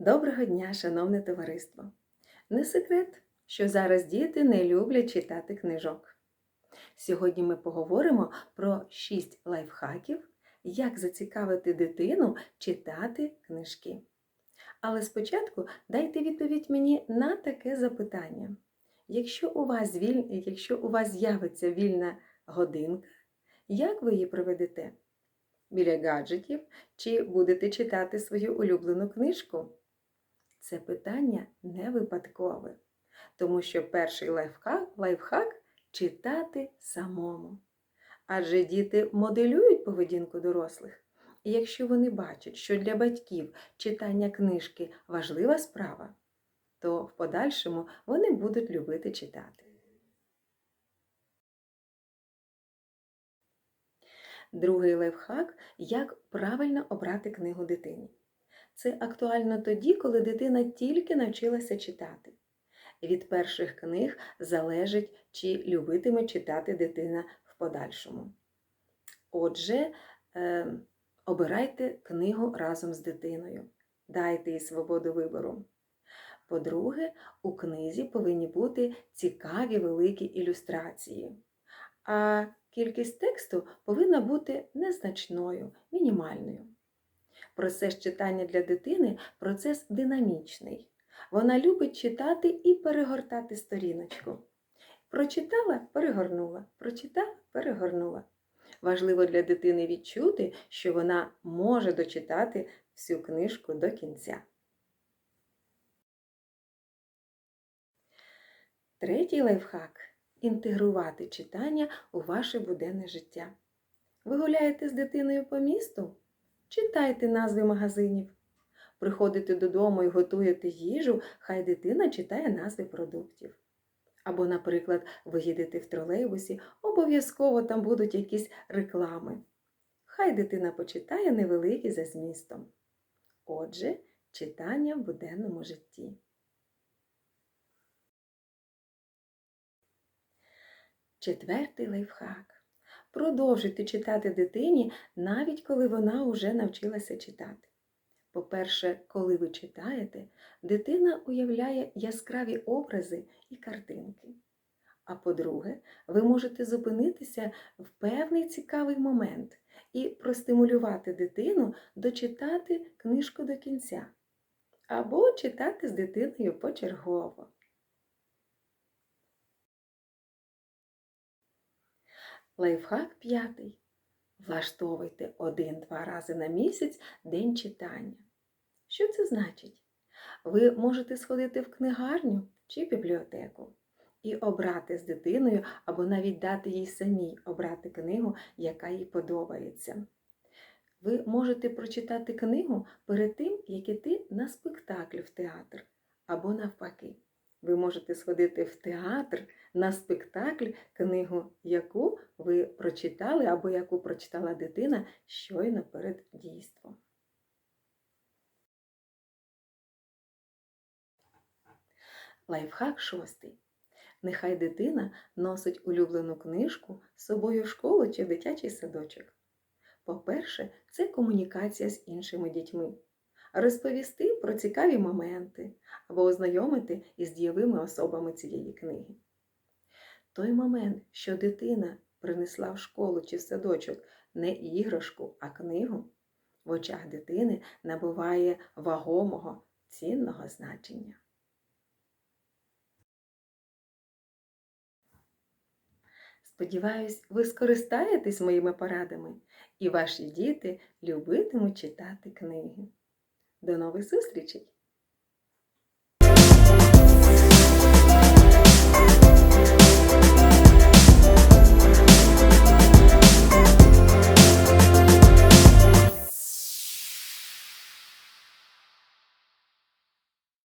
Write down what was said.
Доброго дня, шановне товариство! Не секрет, що зараз діти не люблять читати книжок. Сьогодні ми поговоримо про 6 лайфхаків, як зацікавити дитину читати книжки. Але спочатку дайте відповідь мені на таке запитання. Якщо у вас, віль... Якщо у вас з'явиться вільна годинка, як ви її проведете? Біля гаджетів чи будете читати свою улюблену книжку? Це питання не випадкове, тому що перший лайфхак, лайфхак читати самому. Адже діти моделюють поведінку дорослих. І якщо вони бачать, що для батьків читання книжки важлива справа, то в подальшому вони будуть любити читати. Другий лайфхак як правильно обрати книгу дитині. Це актуально тоді, коли дитина тільки навчилася читати. Від перших книг залежить, чи любитиме читати дитина в подальшому. Отже, е, обирайте книгу разом з дитиною, дайте їй свободу вибору. По-друге, у книзі повинні бути цікаві великі ілюстрації. А кількість тексту повинна бути незначною, мінімальною. Процес читання для дитини процес динамічний. Вона любить читати і перегортати сторіночку. Прочитала, перегорнула, прочитала, перегорнула. Важливо для дитини відчути, що вона може дочитати всю книжку до кінця. Третій лайфхак інтегрувати читання у ваше буденне життя. Ви гуляєте з дитиною по місту? Читайте назви магазинів. Приходите додому і готуєте їжу, хай дитина читає назви продуктів. Або, наприклад, ви їдете в тролейбусі, обов'язково там будуть якісь реклами. Хай дитина почитає невеликі за змістом. Отже, читання в буденному житті. Четвертий лайфхак. Продовжуйте читати дитині, навіть коли вона вже навчилася читати. По-перше, коли ви читаєте, дитина уявляє яскраві образи і картинки. А по-друге, ви можете зупинитися в певний цікавий момент і простимулювати дитину дочитати книжку до кінця. Або читати з дитиною почергово. Лайфхак п'ятий. Влаштовуйте один-два рази на місяць день читання. Що це значить? Ви можете сходити в книгарню чи бібліотеку і обрати з дитиною або навіть дати їй самій обрати книгу, яка їй подобається. Ви можете прочитати книгу перед тим, як іти на спектакль в театр, або навпаки. Ви можете сходити в театр на спектакль, книгу, яку ви прочитали або яку прочитала дитина щойно перед дійством. Лайфхак шостий. Нехай дитина носить улюблену книжку з собою в школу чи в дитячий садочок. По-перше, це комунікація з іншими дітьми. Розповісти про цікаві моменти або ознайомити із дієвими особами цієї книги. Той момент, що дитина принесла в школу чи в садочок не іграшку, а книгу, в очах дитини набуває вагомого, цінного значення. Сподіваюсь, ви скористаєтесь моїми порадами, і ваші діти любитимуть читати книги. До нових зустрічей!